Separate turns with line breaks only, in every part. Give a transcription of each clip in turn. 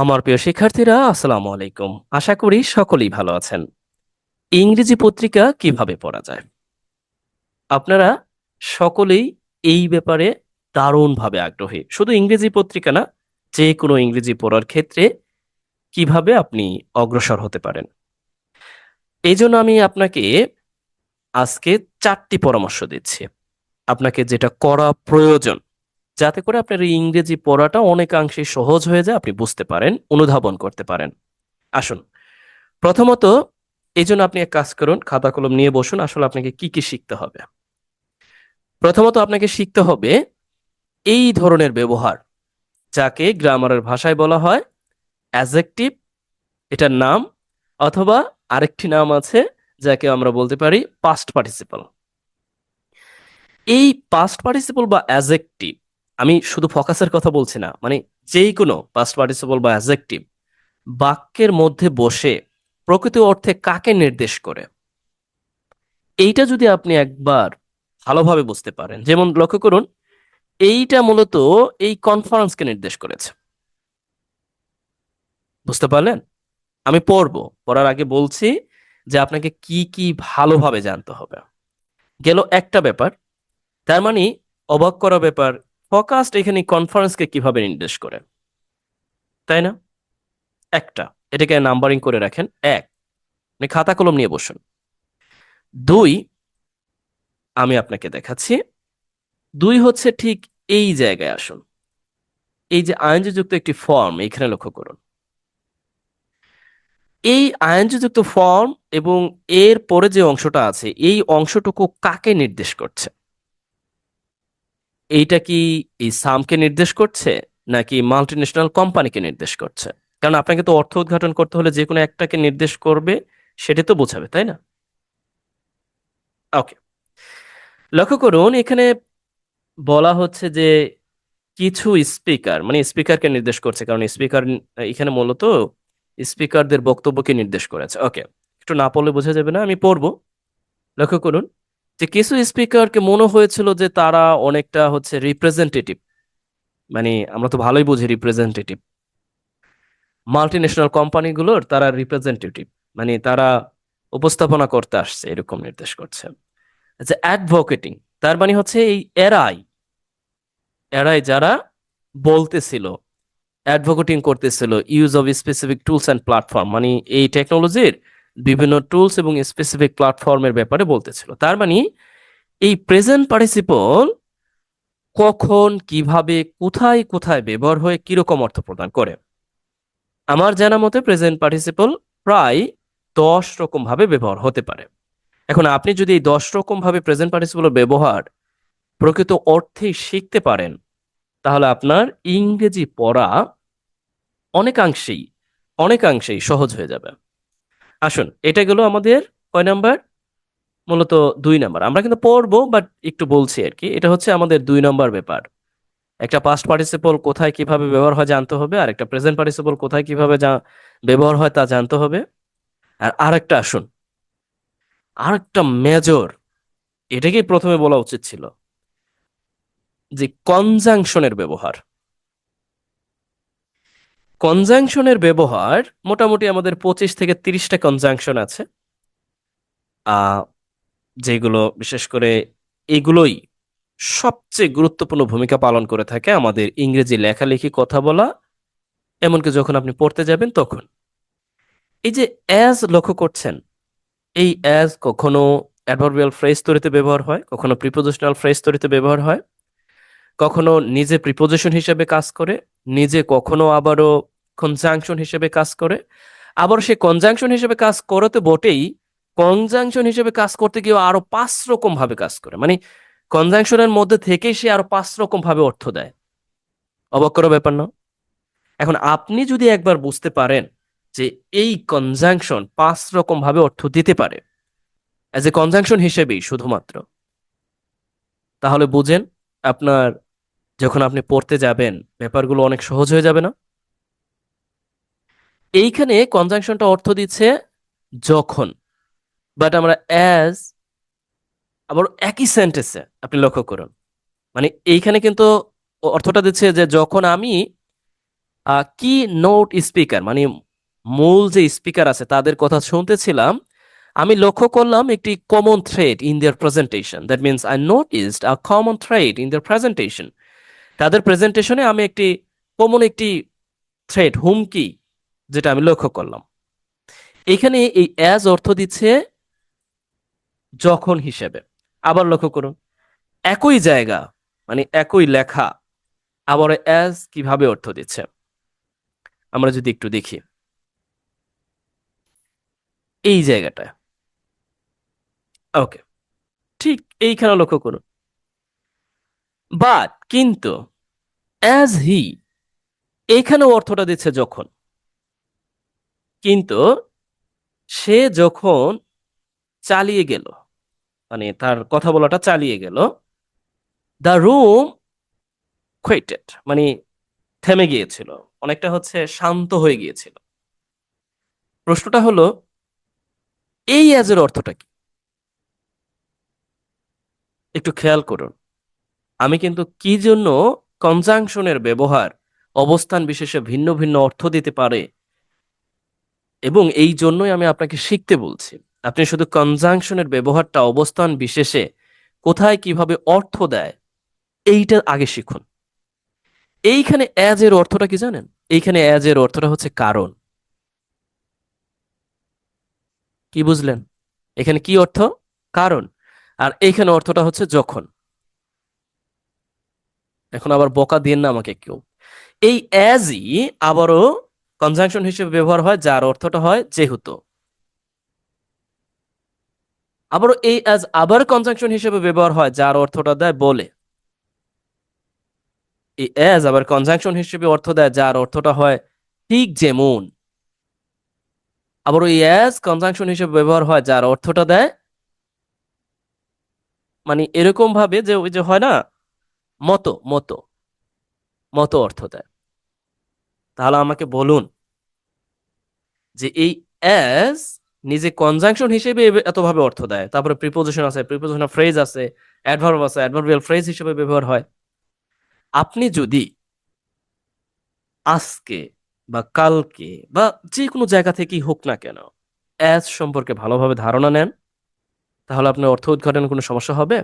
আমার প্রিয় শিক্ষার্থীরা, আসসালামু আলাইকুম। আশা করি সকলেই ভালো আছেন। ইংরেজি পত্রিকা কীভাবে পড়া যায়? আপনারা সকলেই এই ব্যাপারে দারুণভাবে আগ্রহী। শুধু ইংরেজি পত্রিকা না যে কোনো ইংরেজি পড়ার ক্ষেত্রে কীভাবে আপনি অগ্রসর হতে পারেন। এই জন্য আমি আপনাকে আজকে চারটি পরামর্শ দিচ্ছি। আপনাকে যেটা করা প্রয়োজন যাতে করে আপনার এই ইংরেজি পড়াটা অনেকাংশে সহজ হয়ে যায়, আপনি বুঝতে পারেন, অনুধাবন করতে পারেন। আসুন। প্রথমত এই জন্য আপনি এক কাজ করুন, খাতা কলম নিয়ে বসুন, আসলে আপনাকে কি কি শিখতে হবে। প্রথমত আপনাকে শিখতে হবে এই ধরনের ব্যবহার, যাকে গ্রামারের ভাষায় বলা হয় অ্যাজেক্টিভ এটার নাম, অথবা আরেকটি নাম আছে যাকে আমরা বলতে পারি পাস্ট পার্টিসিপাল এই পাস্ট পার্টিসিপল বা অ্যাজেক্টিভ আমি শুধু ফোকাসের কথা বলছি না মানে যেই কোনো পাস্ট পার্টিসিপল বা অ্যাজেক্টিভ বাক্যের মধ্যে বসে প্রকৃত অর্থে কাকে নির্দেশ করে? এইটা যদি আপনি একবার ভালোভাবে বুঝতে পারেন, যেমন লক্ষ্য করুন, এইটা মূলত এই কনফারেন্সকে নির্দেশ করেছে। বুঝতে পারলেন? আমি পড়ব, পড়ার আগে বলছি যে আপনাকে কি কি ভালোভাবে জানতে হবে। গেল একটা ব্যাপার, তার মানে অবাক করা ব্যাপার ফোকাসড এখানে কনফারেন্সকে কীভাবে নির্দেশ করে? তাই না? একটা, এটাকে নাম্বারিং করে রাখেন। এক, আপনি খাতা কলম নিয়ে বসুন। দুই, আমি আপনাকে দেখাচ্ছি। দুই হচ্ছে ঠিক এই জায়গায় আসুন। এই যে আইনযুক্ত একটি ফর্ম এখানে লক্ষ্য করুন। এই আইনযুক্ত ফর্ম এবং এর পরে যে অংশটা আছে, এই অংশটুকু কাকে নির্দেশ করছে? এইটা কি এই সামকে নির্দেশ করছে নাকি মাল্টিন্যাশনাল কোম্পানিকে নির্দেশ করছে? কারণ আপনাকে তো অর্থ উদ্ঘাটন করতে হলে যে কোনো একটাকে নির্দেশ করবে, সেটা তো বোঝাবে, তাই না? ওকে লক্ষ্য করুন, এখানে বলা হচ্ছে যে কিছু স্পিকার মানে স্পিকারকে নির্দেশ করছে, কারণ স্পিকার এখানে মূলত স্পিকারদের বক্তব্যকে নির্দেশ করেছে। ওকে একটু না পড়লে বোঝা যাবে না, আমি পড়ব। লক্ষ্য করুন যে কিছু স্পিকারকে মনে হয়েছিল যে তারা অনেকটা হচ্ছে রিপ্রেজেন্টেটিভ মানে আমরা তো ভালোই বুঝি রিপ্রেজেন্টেটিভ মাল্টি ন্যাশনাল কোম্পানিগুলোর তারা রিপ্রেজেন্টেটিভ মানে তারা উপস্থাপনা করতে আসছে, এরকম নির্দেশ করছে। আচ্ছা অ্যাডভোকেটিং তার মানে হচ্ছে এই এরাই। এরাই যারা বলতেছিল অ্যাডভোকেটিং করতেছিল use of specific tools and platform মানে এই টেকনোলজির বিভিন্ন টুলস এবং স্পেসিফিক প্ল্যাটফর্মের ব্যাপারে বলতেছিল। তার মানে এই প্রেজেন্ট পার্টিসিপল কখন, কীভাবে, কোথায় কোথায় ব্যবহার হয়ে কীরকম অর্থ প্রদান করে? আমার জানা মতে প্রেজেন্ট পার্টিসিপল প্রায় দশ রকম ভাবে ব্যবহার হতে পারে। এখন আপনি যদি এই দশ রকম ভাবে প্রেজেন্ট পার্টিসিপলের ব্যবহার প্রকৃত অর্থেই শিখতে পারেন, তাহলে আপনার ইংরেজি পড়া অনেকাংশেই অনেকাংশেই সহজ হয়ে যাবে। আসুন, এটা গেল আমাদের কয় নাম্বার? মূলত দুই নাম্বার। আমরা কিন্তু পড়ব বাট একটু বলছি আর কি। এটা হচ্ছে আমাদের দুই নাম্বার ব্যাপার। একটা পাস্ট পার্টিসিপল কোথায় কীভাবে ব্যবহার হয় জানতে হবে, আর একটা প্রেজেন্ট পার্টিসিপল কোথায় কীভাবে ব্যবহার হয় তা জানতে হবে। আর আরেকটা আসুন। আরেকটা মেজর এটাকেই প্রথমে বলা উচিত ছিল যে কনজাংশনের ব্যবহার। কনজাংশনের ব্যবহার মোটামুটি আমাদের পঁচিশ থেকে তিরিশটা কনজাংশন আছে। যেগুলো বিশেষ করে এগুলোই সবচেয়ে গুরুত্বপূর্ণ ভূমিকা পালন করে থাকে আমাদের ইংরেজি লেখালেখি, কথা বলা, এমনকি যখন আপনি পড়তে যাবেন তখন। এই যে অ্যাজ লক্ষ্য করছেন, এই অ্যাজ কখনো অ্যাডভার্বিয়াল ফ্রেজ তৈরিতে ব্যবহার হয়, কখনো প্রিপোজিশনাল ফ্রেজ তৈরিতে ব্যবহার হয়, কখনো নিজে প্রিপোজিশন হিসেবে কাজ করে নিজে কখনো আবারও কনজাংশন হিসেবে কাজ করে। আবার সে কনজাংশন হিসেবে কাজ করে তো বটেই কনজাংশন হিসেবে কাজ করতে গিয়ে আরও পাঁচ রকম ভাবে কাজ করে। মানে কনজাংশনের মধ্যে থেকেই সে আরও পাঁচ রকম ভাবে অর্থ দেয়। অবাক ব্যাপার না। এখন আপনি যদি একবার বুঝতে পারেন যে এই কনজাংশন পাঁচ রকম ভাবে অর্থ দিতে পারে অ্যাজ এ কনজাংশন হিসেবেই শুধুমাত্র, তাহলে বুঝেন আপনার যখন আপনি পড়তে যাবেন, ব্যাপারগুলো অনেক সহজ হয়ে যাবে না? এইখানে কনজাংশনটা অর্থ দিচ্ছে যখন। বাট আমরা অ্যাজ আবার একই সেন্টেন্সে আপনি লক্ষ্য করুন। মানে এইখানে কিন্তু অর্থটা দিচ্ছে যে যখন আমি কি নোট স্পিকার মানে মূল যে স্পিকার আছে, তাদের কথা শুনতেছিলাম, আমি লক্ষ্য করলাম একটি common thread in their presentation that means I noticed a common thread in their presentation তাদের প্রেজেন্টেশনে আমি একটি কমন একটি থ্রেড হুমকি, যেটা আমি লক্ষ্য করলাম। এখানে এই অ্যাজ অর্থ দিচ্ছে যখন হিসেবে। আবার লক্ষ্য করুন, একই জায়গা মানে একই লেখা, আবার অ্যাজ কীভাবে অর্থ দিচ্ছে? আমরা যদি একটু দেখি। এই জায়গাটা ওকে ঠিক এইখানে লক্ষ্য করুন। বাট কিন্তু অ্যাজ হি এইখানেও অর্থটা দিচ্ছে যখন। কিন্তু, সে যখন চালিয়ে গেল মানে তার কথা বলাটা চালিয়ে গেল দ্য রুম কোয়েটেড মানে থেমে গিয়েছিল, অনেকটা হচ্ছে শান্ত হয়ে গিয়েছিল। প্রশ্নটা হলো, এই অ্যাজের অর্থটা কি? একটু খেয়াল করুন। আমি কিন্তু কি জন্য কনজাংশনের ব্যবহার অবস্থান বিশেষে ভিন্ন ভিন্ন অর্থ দিতে পারে? এবং এই জন্যই আমি আপনাকে শিখতে বলছি। আপনি শুধু কনজাংশনের ব্যবহারটা অবস্থান বিশেষে কোথায় কীভাবে অর্থ দেয়, এইটা আগে শিখুন। এইখানে অ্যাজ এর অর্থটা কি জানেন? এইখানে অ্যাজ এর অর্থটা হচ্ছে কারণ। কি বুঝলেন? এখানে কি অর্থ? কারণ। আর এইখানে অর্থটা হচ্ছে যখন। এখন আবার বকা দিয়েন না আমাকে কেউ। এই অ্যাজই আবারও কনজাংশন হিসেবে ব্যবহার হয়, যার অর্থটা হয় যেহেতু। আবারও এই অ্যাজ আবার কনজাংশন হিসেবে ব্যবহার হয়, যার অর্থটা দেয় বলে। এই অ্যাজ আবার কনজাংশন হিসেবে অর্থ দেয়, যার অর্থটা হয় ঠিক যেমন। আবার ওই অ্যাজ কনজাংশন হিসেবে ব্যবহার হয়, যার অর্থটা দেয় মানে এরকম ভাবে যে ওই যে হয় না মতো মতো মতো অর্থ দেয়। তাহলে আমাকে বলুন যে এই অ্যাজ নিজে কনজাংশন হিসেবে এতভাবে অর্থ দেয়। তারপরে প্রিপোজিশন আছে প্রিপোজিশনাল ফ্রেজ আছে অ্যাডভার্ব আছে অ্যাডভার্বিয়াল ফ্রেজ হিসেবে ব্যবহার হয়। আপনি যদি আজকে বা কালকে বা যে কোনো জায়গা থেকেই হোক না কেন অ্যাজ সম্পর্কে ভালোভাবে ধারণা নেন, তাহলে আপনার অর্থ উদ্ঘাটনে কোনো সমস্যা হবে?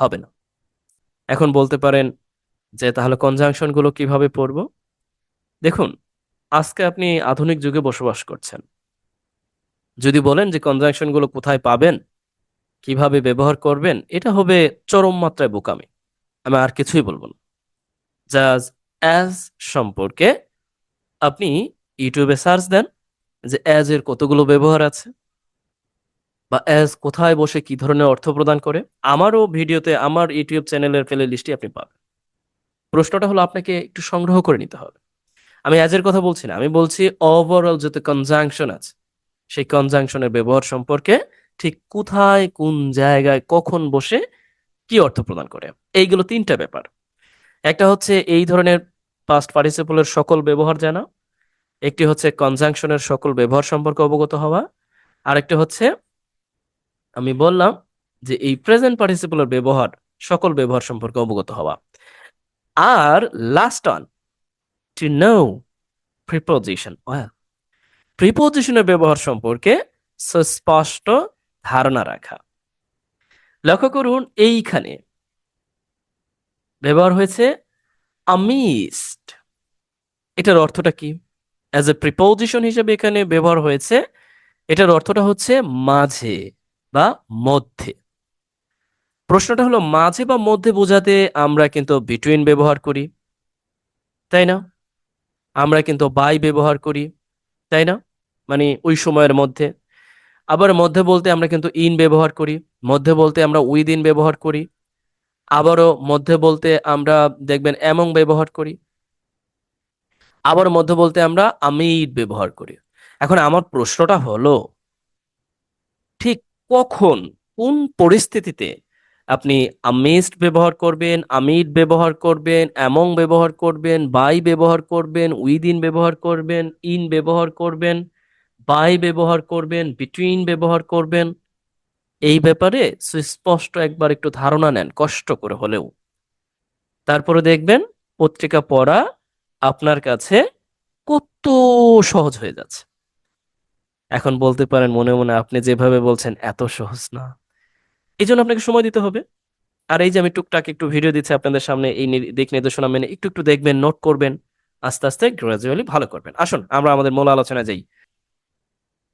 হবে না। এখন বলতে পারেন যে তাহলে কনজাংশনগুলো কীভাবে পড়ব? দেখুন, আজকে আপনি আধুনিক যুগে বসবাস করছেন। যদি বলেন যে কনজাংশনগুলো কোথায় পাবেন, কীভাবে ব্যবহার করবেন, এটা হবে চরম মাত্রায় বোকামি। আমি আর কিছুই বলব না। জাজ অ্যাজ সম্পর্কে আপনি ইউটিউবে সার্চ দেন যে অ্যাজ এর কতগুলো ব্যবহার আছে। বা অ্যাজ কোথায় বসে কি ধরনের অর্থ প্রদান করে, আমারও ভিডিওতে আমার ইউটিউব চ্যানেলের প্লে লিস্টটি আপনি পাবেন। প্রশ্নটা হলো, আপনাকে একটু সংগ্রহ করে নিতে হবে। আমি অ্যাজের কথা বলছি না, আমি বলছি ওভারঅল যত কনজাংশন আছে, সেই কনজাংশনের ব্যবহার সম্পর্কে ঠিক কোথায়, কোন জায়গায়, কখন বসে কি অর্থ প্রদান করে। এইগুলো তিনটা ব্যাপার। একটা হচ্ছে এই ধরনের পাস্ট পার্টিসিপলের সকল ব্যবহার জানা, একটি হচ্ছে কনজাংশনের সকল ব্যবহার সম্পর্কে অবগত হওয়া, আরেকটা হচ্ছে আমি বললাম যে এই প্রেজেন্ট পার্টিসিপলের ব্যবহার সকল ব্যবহার সম্পর্কে অবগত হওয়া। আর last on to know preposition প্রিপোজিশনের ব্যবহার সম্পর্কে সুস্পষ্ট ধারণা রাখা। লক্ষ্য করুন, এইখানে ব্যবহার হয়েছে আমিস্ট এটার অর্থটা কি? অ্যাজ এ প্রিপোজিশন হিসেবে এখানে ব্যবহার হয়েছে, এটার অর্থটা হচ্ছে মাঝে। বা মধ্যে। প্রশ্নটা হলো, মাঝে বা মধ্যে বোঝাতে আমরা কিন্তু বিটুইন ব্যবহার করি, তাই না? আমরা কিন্তু বাই ব্যবহার করি, তাই না? মানে ওই সময়ের মধ্যে। আবার মধ্যে বলতে আমরা কিন্তু ইন ব্যবহার করি, মধ্যে বলতে আমরা উইদিন ব্যবহার করি, আবারও মধ্যে বলতে আমরা দেখবেন এমং ব্যবহার করি, আবার মধ্যে বলতে আমরা আমিড ব্যবহার করি। এখন আমার প্রশ্নটা হলো, ঠিক কখন, কোন পরিস্থিতিতে আপনি আমেস্ট ব্যবহার করবেন, আমিড ব্যবহার করবেন, অ্যামং ব্যবহার করবেন, বাই ব্যবহার করবেন, উইদিন ব্যবহার করবেন, ইন ব্যবহার করবেন, বাই ব্যবহার করবেন, বিটুইন ব্যবহার করবেন, এই ব্যাপারে সুস্পষ্ট একবার একটু ধারণা নেন, কষ্ট করে হলেও। তারপরে দেখবেন, পত্রিকা পড়া আপনার কাছে কত সহজ হয়ে যাচ্ছে। এখন বলতে পারেন মনে মনে আপনি যেভাবে বলছেন, এত সহজ না। এই জন্য আপনাকে সময় দিতে হবে। আর এই যে আমি টুকটাক একটু ভিডিও দিচ্ছি আপনাদের সামনে, এই দিক নির্দেশনা মেনে একটু একটু দেখবেন নোট করবেন, আস্তে আস্তে গ্রাজুয়ালি ভালো করবেন। আসুন, আমরা আমাদের মূল আলোচনায় যাই।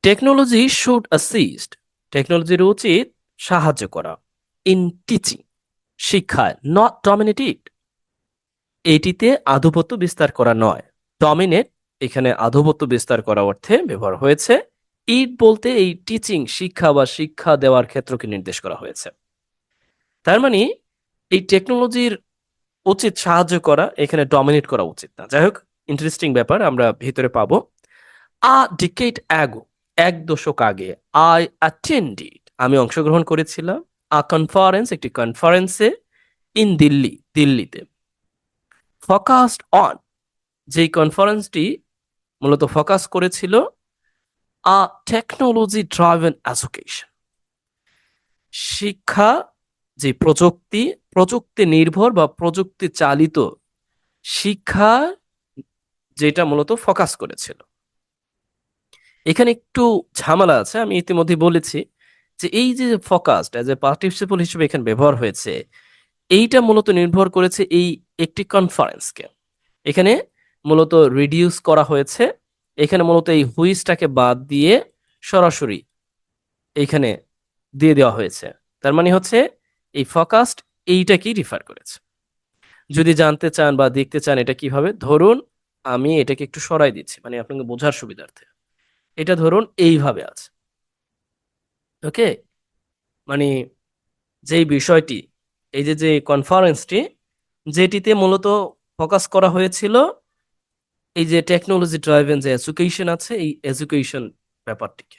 টেকনোলজি শুড অ্যাসিস্ট টেকনোলজির উচিত সাহায্য করা। ইন টিচিং শিক্ষায় নট ডমিনেট ইট এটিতে আধিপত্য বিস্তার করা নয়। ডমিনেট এখানে আধিপত্য বিস্তার করা অর্থে ব্যবহার হয়েছে ইট বলতে এই টিচিং শিক্ষা বা শিক্ষা দেওয়ার ক্ষেত্রকে নির্দেশ করা হয়েছে। তার মানে এই টেকনোলজির উচিত সাহায্য করা, এখানে ডমিনেট করা উচিত না। যাই হোক ইন্টারেস্টিং ব্যাপার, আমরা ভিতরে পাবো। আ ডিকেট অ্যাগো এক দশক আগে আই অ্যাটেন্ডেড আমি অংশগ্রহণ করেছিলাম আ কনফারেন্স একটি কনফারেন্সে ইন দিল্লি দিল্লিতে ফোকাসড অন যেই কনফারেন্সটি মূলত ফোকাস করেছিল আ টেকনোলজি ড্রাইভেন এডুকেশন শিক্ষা যে প্রযুক্তি প্রযুক্তি নির্ভর বা প্রযুক্তি চালিত শিক্ষা যেটা মূলত ফোকাস করেছিল এখানে একটু ঝামেলা আছে, আমি ইতিমধ্যে বলেছি যে এই যে ফোকাসড অ্যাজ এ পার্টিসিপল হিসেবে এখানে ব্যবহার হয়েছে, এইটা মূলত নির্ভর করেছে এই একটি কনফারেন্সকে এখানে মূলত রিডিউস করা হয়েছে এখানে মূলত এই হুইসটাকে বাদ দিয়ে সরাসরি এইখানে দিয়ে দেওয়া হয়েছে। তার মানে হচ্ছে এই ফোকাসড এইটাকেই রিফার করেছে। যদি জানতে চান বা দেখতে চান এটা কীভাবে, ধরুন আমি এটাকে একটু সরাই দিচ্ছি মানে আপনাকে বোঝার সুবিধার্থে। এটা ধরুন এইভাবে আছে। ওকে? মানে যেই বিষয়টি, এই যে যে কনফারেন্সটি যেটিতে মূলত ফোকাস করা হয়েছিল এই যে টেকনোলজি ড্রাইভেন যে এডুকেশন আছে, এই এডুকেশন ব্যাপারটিকে।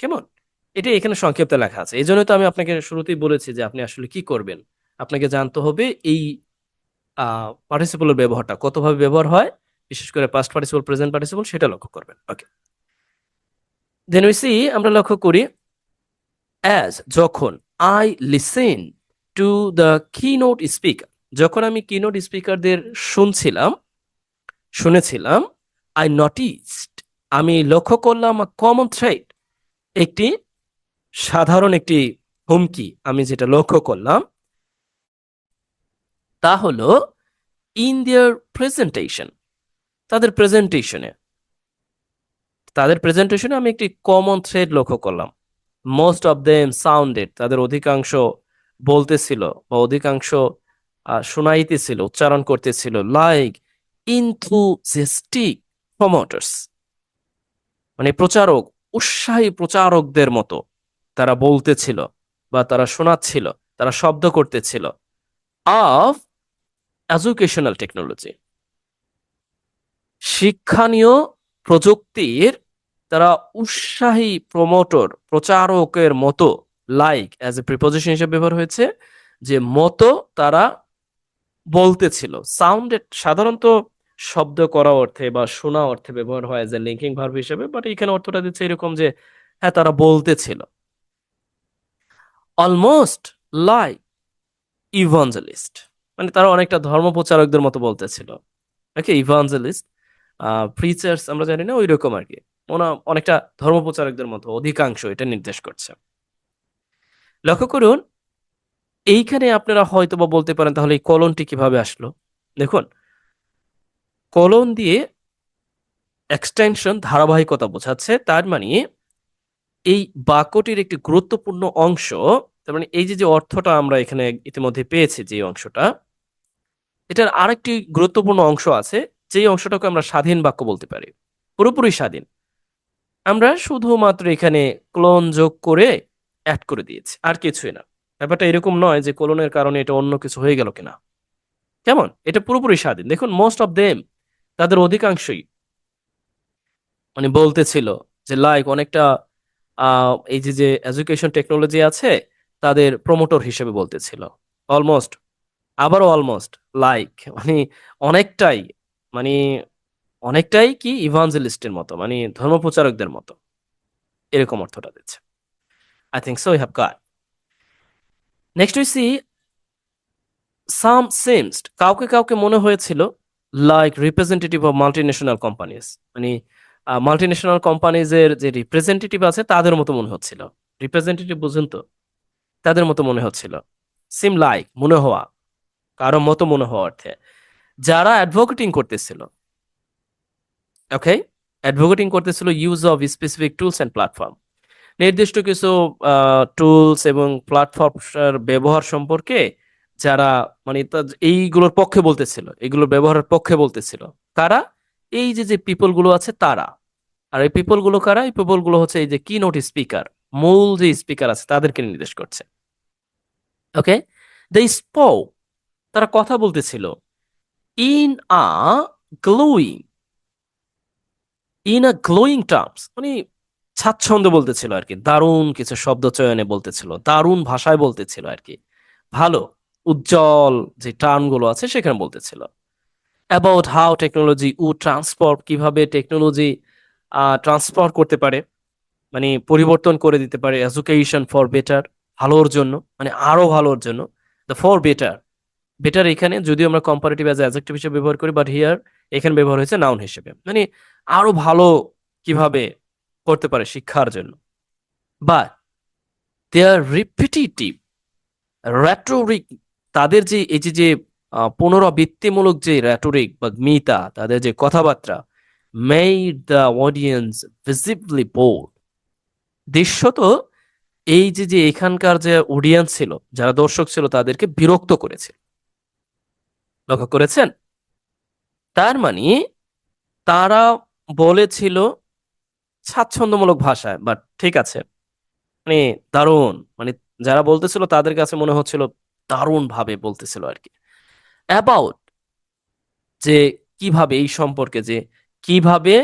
কেমন? এটা এখানে সংক্ষিপ্ত লেখা আছে। এই জন্য তো আমি আপনাকে শুরুতেই বলেছি যে আপনি আসলে কি করবেন। আপনাকে জানতে হবে এই পার্টিসিপলের ব্যবহারটা কতভাবে ব্যবহার হয়, বিশেষ করে পাস্ট পার্টিসিপল প্রেজেন্ট পার্টিসিপল সেটা লক্ষ্য করবেন। ওকে দেন উই সি আমরা লক্ষ্য করি অ্যাজ যখন I listen to the keynote speaker যখন আমি কিনোট স্পিকারদের শুনছিলাম শুনেছিলাম আই নটিসড আমি লক্ষ্য করলাম কমন থ্রেড একটি সাধারণ একটি হুমকি, আমি যেটা লক্ষ্য করলাম, তা হলো ইন দেয়ার প্রেজেন্টেশন তাদের প্রেজেন্টেশনে তাদের প্রেজেন্টেশনে আমি একটি কমন থ্রেড লক্ষ্য করলাম। মোস্ট অফ দেম সাউন্ডেড তাদের অধিকাংশ বলতেছিল বা অধিকাংশ শোনাইতেছিল, উচ্চারণ করতেছিল লাইক ইনথুজিস্টিক প্রমোটার্স মানে প্রচারক, উৎসাহী প্রচারকদের মতো তারা বলতেছিল বা তারা শোনাচ্ছিল, তারা শব্দ করতেছিল অফ এডুকেশনাল টেকনোলজি শিক্ষণীয় প্রযুক্তির তারা উৎসাহী প্রমোটর প্রচারকের মতো লাইক অ্যাজ এ প্রিপোজিশন হিসেবে ব্যবহার হয়েছে, যে মতো তারা বলতেছিল। সাউন্ডেড সাধারণত শব্দ করা অর্থে বা শোনা অর্থে ব্যবহার হয় যে লিঙ্কিং ভার্ব হিসেবে বাট এখানে অর্থটা দিচ্ছে এরকম যে হ্যাঁ তারা বলতেছিল। অলমোস্ট লাই ইভাঞ্জেলিস্ট মানে তারা অনেকটা ধর্ম প্রচারকদের মতো বলতেছিল। ওকে ইভাঞ্জেলিস্ট প্রিচার্স আমরা জানি না ওই রকম আর কি। ওনা অনেকটা ধর্ম প্রচারকদের মতো, অধিকাংশ এটা নির্দেশ করছে। লক্ষ্য করুন, এইখানে আপনারা হয়তো বা বলতে পারেন তাহলে এই কলনটি কীভাবে আসলো? দেখুন কলন দিয়ে এক্সটেনশন ধারাবাহিকতা বোঝাচ্ছে, তার মানে এই বাক্যটির একটি গুরুত্বপূর্ণ অংশ, তার মানে এই যে যে অর্থটা আমরা এখানে ইতিমধ্যে পেয়েছি যে অংশটা, এটার আরেকটি গুরুত্বপূর্ণ অংশ আছে, যেই অংশটাকে আমরা স্বাধীন বাক্য বলতে পারি। পুরোপুরি স্বাধীন। আমরা শুধুমাত্র এখানে ক্লোন যোগ করে অ্যাড করে দিয়েছি, আর কিছুই না। ব্যাপারটা এরকম নয় যে কোলনের কারণে এটা অন্য কিছু হয়ে গেল কিনা। কেমন? এটা পুরোপুরি স্বাধীন। দেখুন মোস্ট অফ দেম তাদের অধিকাংশই মানে বলতেছিল যে লাইক অনেকটা এই যে যে এডুকেশন টেকনোলজি আছে, তাদের প্রমোটর হিসেবে বলতেছিল। অলমোস্ট আবারও অলমোস্ট লাইক মানে অনেকটাই মানে অনেকটাই কি ইভাঞ্জেলিস্টের মতো মানে ধর্মপ্রচারকদের মতো। এরকম অর্থটা দিচ্ছে। I think so have got next we see some সেমসড কাউকে কাউকে মনে হয়েছিল like representative of multinational companies মানে মাল্টিন্যাশনাল কোম্পানিজের যে রিপ্রেজেন্টেটিভ আছে, তাদের মতো মনে হচ্ছিল। রিপ্রেজেন্টেটিভ বুঝুন তো, তাদের মতো মনে হচ্ছিল। সিম লাইক মনে হওয়া, কারও মতো মনে হওয়া অর্থে। যারা অ্যাডভোকেটিং করতেছিল ওকে অ্যাডভোকেটিং করতেছিল use of specific tools and platform নির্দিষ্ট কিছু টুলস এবং প্ল্যাটফর্মের ব্যবহার সম্পর্কে যারা মানে এইগুলোর পক্ষে বলতেছিল, এগুলোর ব্যবহারের পক্ষে বলতেছিল কারা এই যে যে পিপলগুলো আছে তারা। আর এই পিপলগুলো কারা? এই পিপলগুলো হচ্ছে এই যে কি নোট স্পিকার মূল যে স্পিকার আছে তাদেরকে নির্দেশ করছে। ওকে দে স্পো তারা কথা বলতেছিল। In a glowing in a glowing terms মানে স্বাচ্ছন্দ্য বলতেছিল আর কি। দারুণ কিছু শব্দ চয়নে বলতেছিল, দারুণ ভাষায় বলতেছিল আর কি। ভালো। উজ্জ্বল যে টার্মগুলো আছে সেখানে বলতেছিল। About how technology uh transport কীভাবে টেকনোলজি ট্রান্সফার করতে পারে মানে পরিবর্তন করে দিতে পারে এডুকেশন ফর বেটার ভালোর জন্য মানে আরও ভালোর জন্য দ্য ফর বেটার বেটার এখানে, যদিও আমরা কম্পারেটিভ অ্যাজ অ্যাজেক্টিভ হিসেবে ব্যবহার করি বাট হিয়ার এখানে ব্যবহার হয়েছে নাউন হিসেবে। মানে আরও ভালো কীভাবে করতে পারে শিক্ষার জন্য। বাট দেয়ার রিপিটিটিভ র্যাটোরিক তাদের যে এই যে যে পুনরাবৃত্তিমূলক যে র্যাটোরিক বা মিতা তাদের যে কথাবার্তা made the audience visibly bored দৃশ্যত এই যে যে এখানকার যে অডিয়েন্স ছিল, যারা দর্শক ছিল, তাদেরকে বিরক্ত করেছে। লক্ষ্য করেছেন? তার মানে তারা বলেছিল স্বাচ্ছন্দ্যমূলক ভাষায় বাট ঠিক আছে। মানে দারুণ। মানে যারা বলতেছিল, তাদের কাছে মনে হচ্ছিল দারুণ ভাবে বলতেছিল আর কি। অ্যাবাউট যে কীভাবে এই সম্পর্কে যে কীভাবে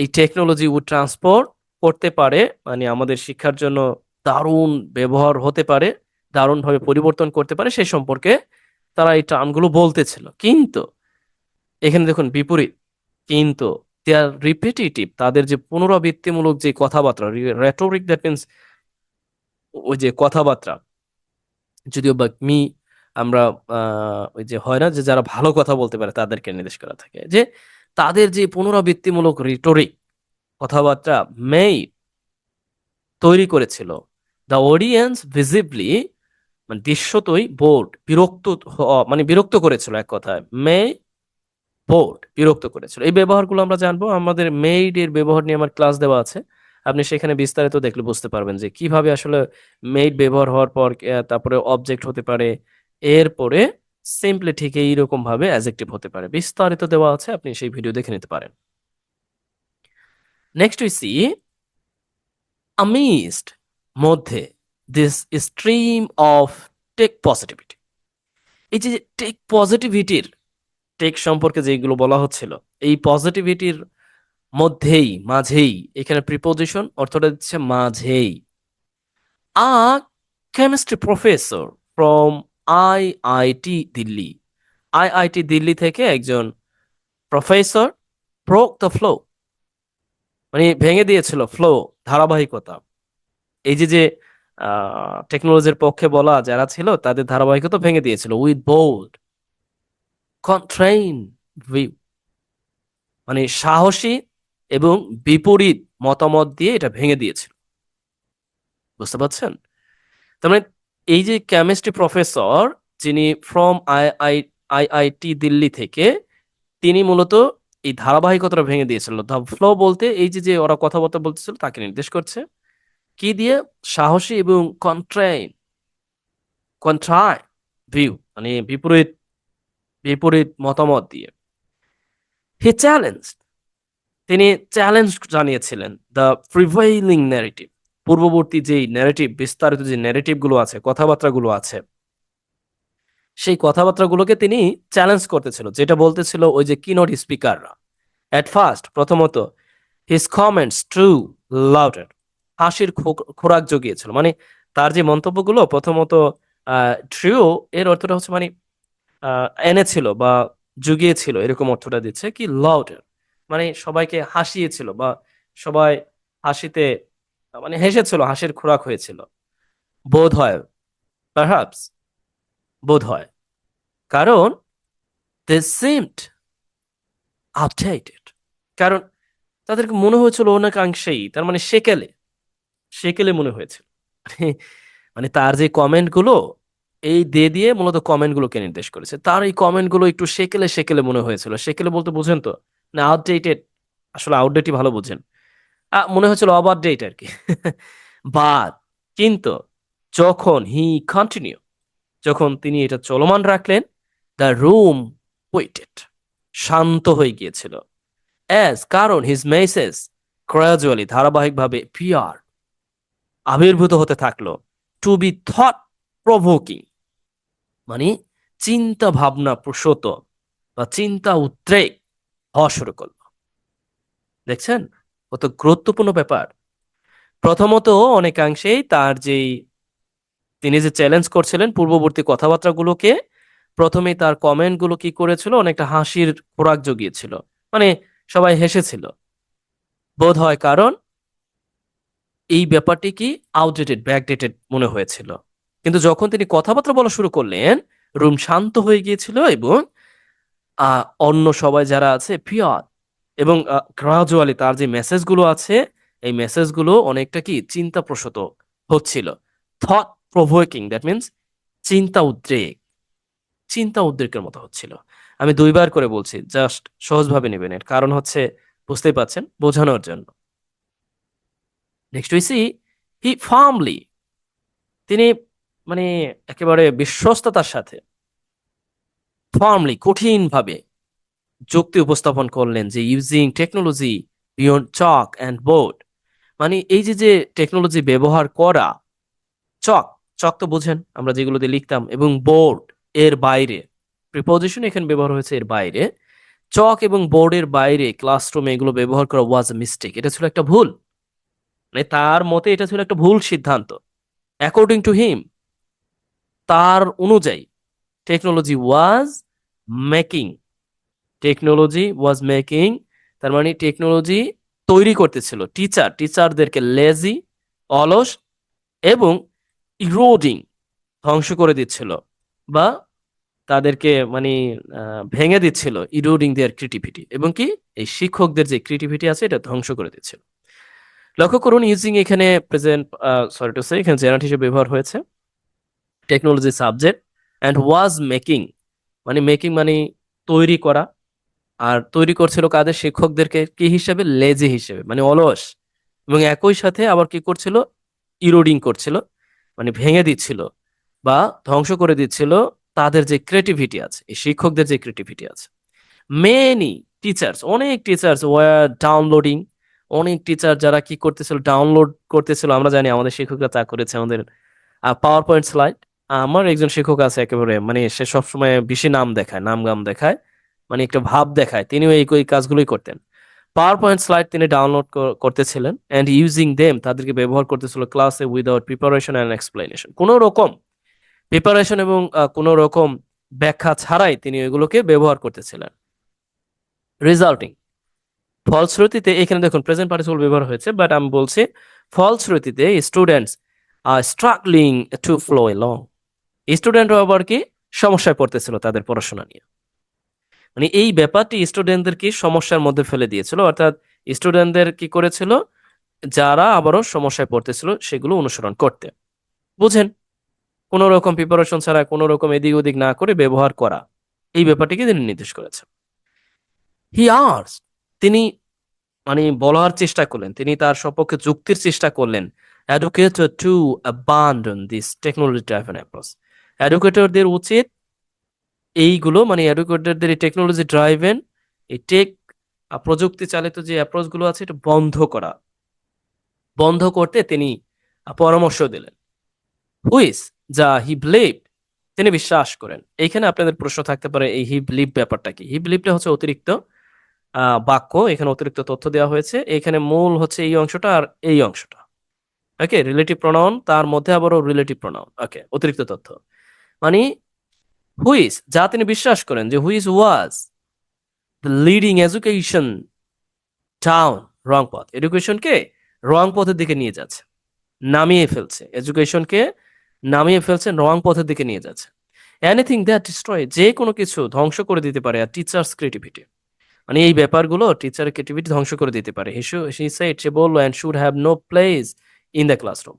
এই টেকনোলজি ও ট্রান্সপোর্ট করতে পারে মানে আমাদের শিক্ষার জন্য দারুণ ব্যবহার হতে পারে দারুণ ভাবে পরিবর্তন করতে পারে, সেই সম্পর্কে তারা এই টার্মগুলো বলতেছিল। কিন্তু এখানে দেখুন বিপরীত, কিন্তু দে আর রিপিটিটিভ তাদের যে পুনরাবৃত্তিমূলক যে কথাবার্তা রেটোরিক দ্যাট মিনস ওই যে কথাবার্তা যদিও বা মি, আমরা ওই যে হয় না যে যারা ভালো কথা বলতে পারে তাদেরকে নির্দেশ করা থাকে যে তাদের যে পুনরাবৃত্তিমূলক রিটোরিক কথাবার্তা মেই তৈরি করেছিল দ্য অডিয়েন্স ভিজিবলি মানে দৃশ্যতই বোর্ড বিরক্ত মানে বিরক্ত করেছিল এক কথায় মে বোর্ড বিরক্ত করেছিল। এই ব্যবহারগুলো আমরা জানব। আমাদের মেইড এর ব্যবহার নিয়ে আমার ক্লাস দেওয়া আছে। আপনি সেখানে বিস্তারিত দেখলে বুঝতে পারবেন যে কীভাবে আসলে মেইড ব্যবহার হওয়ার পর তারপরে অবজেক্ট হতে পারে। এরপরে সিম্পলি ঠিক এইরকম ভাবে অ্যাজেক্টিভ হতে পারে। বিস্তারিত দেওয়া আছে, আপনি সেই ভিডিও দেখে নিতে পারেন। নেক্সট উই সি amazed মধ্যে this stream of tech positivity এই যে টেক পজিটিভিটির টেক সম্পর্কে যেগুলো বলা হচ্ছিল, এই পজিটিভিটির মধ্যেই, মাঝেই। এখানে প্রিপোজিশন অর্থটা দিচ্ছে মাঝেই। A chemistry professor from IIT Delhi. IIT Delhi থেকে একজন প্রফেসর ব্রোক দ্য ফ্লো মানে ভেঙে দিয়েছিল ফ্লো ধারাবাহিকতা। এই যে যে টেকনোলজির পক্ষে বলা যারা ছিল, তাদের ধারাবাহিকতা ভেঙে দিয়েছিল। উইথ বোল্ড কন্ট্রেইন ভিউ মানে সাহসী এবং বিপরীত মতামত দিয়ে এটা ভেঙে দিয়েছিল। বুঝতে পারছেন? তার মানে এই যে কেমিস্ট্রি প্রফেসর যিনি from I I IIT Delhi থেকে, তিনি মূলত এই ধারাবাহিকতাটা ভেঙে দিয়েছিল। দ্য ফ্লো বলতে এই যে যে ওরা কথাবার্তা বলতেছিল তাকে নির্দেশ করছে। কি দিয়ে? সাহসী এবং কন্ট্রাইন কন্ট্রাই ভিউ মানে বিপরীত বিপরীত মতামত দিয়ে। হি চ্যালেঞ্জ তিনি চ্যালেঞ্জ জানিয়েছিলেন দ্য প্রিভেইলিং ন্যারেটিভ পূর্ববর্তী যেই ন্যারেটিভ বিস্তারিত যে ন্যারেটিভগুলো আছে, কথাবার্তাগুলো আছে, সেই কথাবার্তাগুলোকে তিনি চ্যালেঞ্জ করতেছিল, যেটা বলতেছিল ওই যে কিনোট স্পিকাররা এট ফার্স্ট প্রথমত হিজ কমেন্টস ট্রু লাউডার হাসির খোরাক জগিয়েছিল মানে তার যে মন্তব্যগুলো প্রথমত ট্রু এর অর্থটা হচ্ছে মানে এনেছিল বা জুগিয়েছিল, এরকম অর্থটা দিচ্ছে কি লাউডার মানে সবাইকে হাসিয়েছিল বা সবাই হাসিতে মানে হেসেছিল, হাসির খোরাক হয়েছিল। বোধ হয় বোধ হয়। কারণ কারণ, তাদেরকে মনে হয়েছিল অনেকাংশেই, তার মানে সেকেলে সেকেলে মনে হয়েছিল। মানে- মানে তার যে কমেন্টগুলো, এই দে দিয়ে মূলত কমেন্টগুলোকে নির্দেশ করেছে। তার এই কমেন্টগুলো একটু সেকেলে সেকেলে মনে হয়েছিল। সেকেলে বলতে বুঝেন তো না আউটডেটেড আসলে আউটডেটই ভালো বুঝেন। মনে হচ্ছিল হয়েছিল অবারডেট আর কি। বাট কিন্তু যখন হি কন্টিনিউ যখন তিনি এটা চলমান রাখলেন দ্য রুম ওয়েটেড শান্ত হয়ে গিয়েছিল। অ্যাজ কারণ হিজ মেসেজ গ্রাজুয়ালি ধারাবাহিকভাবে পিয়ার আবির্ভূত হতে থাকল টু বি থট প্রভোকিং মানে চিন্তা ভাবনা প্রসূত বা চিন্তা উদ্রেক। হওয়া শুরু করল। দেখছেন? কত গুরুত্বপূর্ণ ব্যাপার। প্রথমত অনেকাংশেই তার যেই তিনি যে চ্যালেঞ্জ করছিলেন পূর্ববর্তী কথাবার্তাগুলোকে প্রথমে তার কমেন্টগুলো কি করেছিল? অনেকটা হাসির খোরাক জগিয়েছিল। মানে সবাই হেসেছিল। বোধ হয় কারণ এই ব্যাপারটি কি আউটডেটেড ব্যাকডেটেড মনে হয়েছিল। কিন্তু যখন তিনি কথাবার্তা বলা শুরু করলেন, রুম শান্ত হয়ে গিয়েছিল এবং অন্য সবাই যারা আছে পিয়ার এবং গ্রাজুয়ালি তার যে মেসেজগুলো আছে, এই মেসেজগুলো অনেকটা কি চিন্তা প্রসূত হচ্ছিল। থট প্রভোকিং দ্যাট মিনস চিন্তা উদ্রেক, চিন্তা উদ্রেকের মতো হচ্ছিল। আমি দুইবার করে বলছি জাস্ট সহজভাবে নেবেন। এর কারণ হচ্ছে, বুঝতেই পাচ্ছেন, বোঝানোর জন্য। Next we see he firmly তিনি মানে একেবারে বিশ্বস্ততার সাথে ফার্মলি কঠিনভাবে যুক্তি উপস্থাপন করলেন যে using technology beyond chalk and board মানে এই যে যে টেকনোলজি ব্যবহার করা চক চক তো বোঝেন, আমরা যেগুলো দিয়ে লিখতাম, এবং বোর্ড এর বাইরে প্রিপোজিশন এখানে ব্যবহার হয়েছে এর বাইরে। চক এবং বোর্ডের বাইরে ক্লাসরুমে এগুলো ব্যবহার করা ওয়াজ মিস্টেক এটা ছিল একটা ভুল। মানে তার মতে এটা ছিল একটা ভুল সিদ্ধান্ত। অ্যাকর্ডিং টু হিম তার অনুযায়ী technology was making technology was making তার মানে টেকনোলজি তৈরি করতেছিল। টিচার টিচারদেরকে লেজি অলস এবং ইরোডিং ধ্বংস করে দিচ্ছিল বা তাদেরকে মানে ভেঙে দিচ্ছিল ইরোডিং দেয়ার ক্রিটিভিটি এবং কি? এই শিক্ষকদের যে ক্রিটিভিটি আছে এটা ধ্বংস করে দিচ্ছিল। লক্ষ্য করুন ইউজিং এখানে প্রেজেন্ট সরি টু সে এখানে জেনারেট হিসেবে ব্যবহার হয়েছে। Technology subject and was making মানে মেকিং মানে তৈরি করা, আর তৈরি করছিল কাদের? শিক্ষকদেরকে কি হিসেবে? লেজি হিসেবে মানে অলস। এবং একই সাথে আবার কি করছিল? ইরোডিং করছিল মানে ভেঙে দিচ্ছিল বা ধ্বংস করে দিচ্ছিল তাদের যে ক্রিয়েটিভিটি আছে, এই শিক্ষকদের যে ক্রিয়েটিভিটি আছে। মেনি টিচার্স অনেক টিচার্স ওয়ার ডাউনলোডিং অনেক টিচার যারা কি করতেছিল? ডাউনলোড করতেছিল, আমরা জানি আমাদের শিক্ষকরা তা করেছে, আমাদের পাওয়ার পয়েন্ট স্লাইড আমার একজন শিক্ষক আছে একেবারে মানে সে সবসময় বেশি নাম দেখায়, নাম গাম দেখায় মানে একটা ভাব দেখায়। তিনিও এই এই কাজগুলোই করতেন। পাওয়ার পয়েন্ট স্লাইড তিনি ডাউনলোড করতেছিলেন অ্যান্ড ইউজিং দেম তাদেরকে ব্যবহার করতেছিল ক্লাসে উইদাউট প্রিপারেশন অ্যান্ড এক্সপ্লেনেশন কোনো রকম প্রিপারেশন এবং কোনো রকম ব্যাখ্যা ছাড়াই তিনি এগুলোকে ব্যবহার করতেছিলেন। রেজাল্টিং ফলশ্রুতিতে, এখানে দেখুন প্রেজেন্ট পার্টিসিপল ব্যবহার হয়েছে বাট আমি বলছি, ফলশ্রুতিতে students are struggling to flow along স্টুডেন্টরা আবার কি সমস্যায় পড়তেছিল তাদের পড়াশোনা নিয়ে। মানে এই ব্যাপারটি স্টুডেন্টদেরকে সমস্যার মধ্যে ফেলে দিয়েছিল, অর্থাৎ স্টুডেন্টদের কি করেছিল? যারা আবারও সমস্যায় পড়তেছিল সেগুলো অনুসরণ করতে। বুঝেন কোনো রকম প্রিপারেশন ছাড়া কোনো রকম এদিক ওদিক না করে ব্যবহার করা, এই ব্যাপারটিকে তিনি নির্দেশ করেছেন। হি আর্স তিনি মানে বলার চেষ্টা করলেন, তিনি তার সপক্ষে যুক্তির চেষ্টা করলেন educator to abandon this technology driven approach এডুকেটরদের উচিত এইগুলো মানে এডুকেটরদের এই টেকনোলজি ড্রাইভেন এই টেক প্রযুক্তি চালিত যে অ্যাপ্রোচগুলো আছে, এটা বন্ধ করা। বন্ধ করতে তিনি পরামর্শ দিলেন। হুইস যা হি বিলিভ তিনি বিশ্বাস করেন। এইখানে আপনাদের প্রশ্ন থাকতে পারে, এই হি বিলিভ ব্যাপারটা কি? হি বিলিভটা হচ্ছে অতিরিক্ত বাক্য, এখানে অতিরিক্ত তথ্য দেওয়া হয়েছে। এখানে মূল হচ্ছে এই অংশটা আর এই অংশটা। ওকে রিলেটিভ প্রোনাউন তার মধ্যে আবারও রিলেটিভ প্রোনাউন ওকে অতিরিক্ত তথ্য। মানে হুইস যা তিনি বিশ্বাস করেন যে which was the leading education down wrong পথ এডুকেশনকে রং পথের দিকে নিয়ে যাচ্ছে, নামিয়ে ফেলছে। এডুকেশনকে নামিয়ে ফেলছে রং পথের দিকে নিয়ে যাচ্ছে। এনিথিং দ্যাট ডিস্ট্রয় যে কোনো কিছু ধ্বংস করে দিতে পারে, আর টিচার্স ক্রিয়েটিভিটি মানে এই ব্যাপারগুলো টিচার ক্রিয়েটিভিটি ধ্বংস করে দিতে পারে। সে বলল and should have no place in the classroom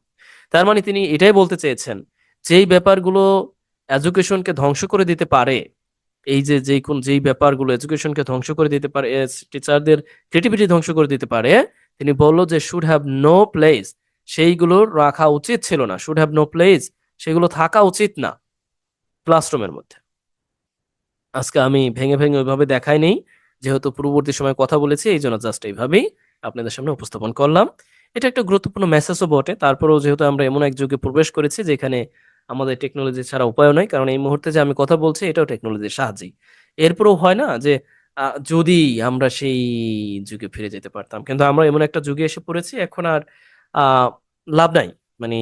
তার মানে তিনি এটাই বলতে চেয়েছেন, যেই ব্যাপারগুলো এডুকেশনকে ধ্বংস করে দিতে পারে। এই যে যেই কোন যেই ব্যাপারগুলো এডুকেশনকে ধ্বংস করে দিতে পারে টিচারদের ক্রিয়েটিভিটি ধ্বংস করে দিতে পারে, তিনি বলল যে শুড হ্যাভ নো প্লেস সেইগুলো রাখা উচিত ছিল না। শুড হ্যাভ নো প্লেস সেগুলো থাকা উচিত না ক্লাসরুমের মধ্যে। আজকে আমি ভেঙে ভেঙে ওইভাবে দেখাই নেই, যেহেতু পূর্ববর্তী সময় কথা বলেছি, এই জন্য জাস্ট এইভাবেই আপনাদের সামনে উপস্থাপন করলাম। এটা একটা গুরুত্বপূর্ণ মেসেজও বটে। তারপরেও যেহেতু আমরা এমন এক যুগে প্রবেশ করেছি, যেখানে আমাদের টেকনোলজি ছাড়া উপায় নাই। কারণ এই মুহূর্তে যে আমি কথা বলছি, এটাও টেকনোলজির সাহায্যেই। এরপরেও হয় না যে যদি আমরা সেই যুগে ফিরে যেতে পারতাম। কিন্তু আমরা এমন একটা যুগে এসে পড়েছি, এখন আর লাভ নাই। মানে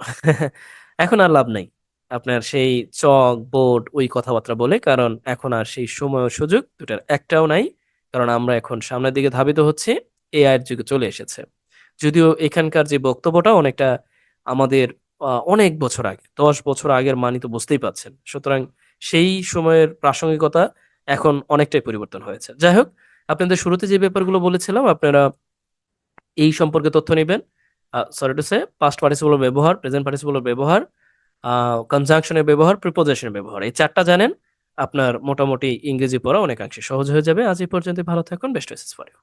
এখন আর লাভ নাই। আপনার সেই চক বোর্ড ওই কথাবার্তা বলে, কারণ এখন আর সেই সময় সুযোগ দুটার একটাও নাই। কারণ আমরা এখন সামনের দিকে ধাবিত হচ্ছে এআই যুগে চলে এসেছে। যদিও এখানকার যে বক্তব্যটা অনেকটা আমাদের অনেক বছর আগে, দশ বছর আগের মানি তো বুঝতেই পাচ্ছেন সুতরাং সেই সময়ের প্রাসঙ্গিকতা এখন অনেকটাই পরিবর্তন হয়েছে। যাই হোক, আপনাদের শুরুতে যে ব্যাপারগুলো বলেছিলাম, আপনারা এই সম্পর্কে তথ্য নেবেন। সরি টু সে পাস্ট পার্টিসিপলের ব্যবহার প্রেজেন্ট পার্টিসিপলের ব্যবহার কনজাংশনের ব্যবহার প্রিপোজিশনের ব্যবহার। এই চারটা জানেন, আপনার মোটামুটি ইংরেজি পড়া অনেকাংশে সহজ হয়ে যাবে। আজ এই পর্যন্ত ভালো থাকুন বেস্ট উইসেস ফর ইউ